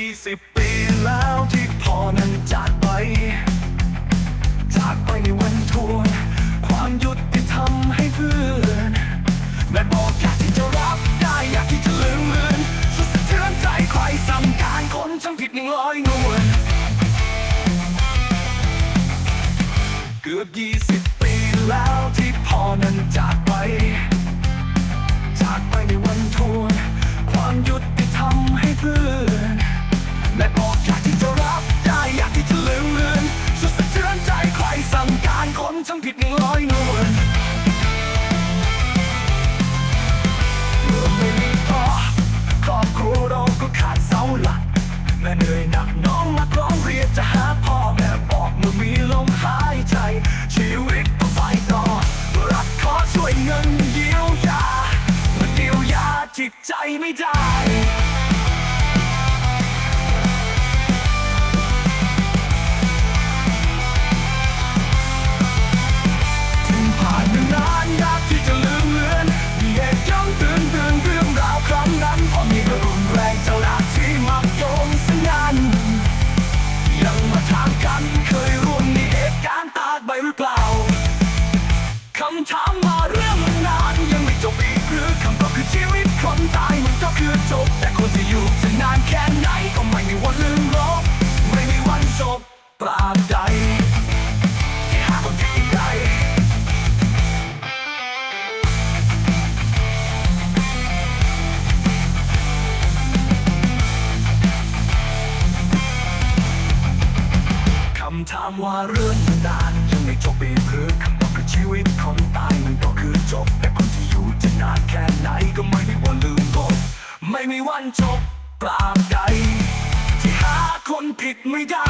สิบปีแล้วที่พ่อนั้นจากไป จากไปในวันทวนความยุติธรรมให้เพื่อนแม่บอกอยากที่จะรับได้อยากที่จะลืมเลือนสุดสะเทือนใจใครสั่งการคนช่างผิดนิ่งลอยนวลเกือบยี่สิบปีแล้วที่พ่อนั้นจากไป จากไปในวันทวนความยุติธรรมให้เพื่อน การคนช่างผิดนิ่งลอยนวลเมื่อไม่มีพ่อครอบครัวเราก็ขาดเสาหลัก แม่เหนื่อยหนักน้องมาร้องเรียนจะหาพ่อแม่บอกเมื่อมีลมหายใจ ชีวิตต้องไปต่อรักขอช่วยเงินเยียวยาเมันเยียวยาจิตใจไม่ได้ำถามมาเรื่องนานยังไม่จบอีกหรือคำตอบคือชีวิตคนตายมันก็คือจบ แต่คนที่อยู่จะนานแค่ไหนก็ไม่มีวันลืมลบไม่มีวันจบตราบใดที่หาคนที่ใดคำถามว่าเรื่องนนานยังไม่จบอีกหรือคำตอบคือชีวิต ไม่มีวันจบปราบใดที่หาคนผิดไม่ได้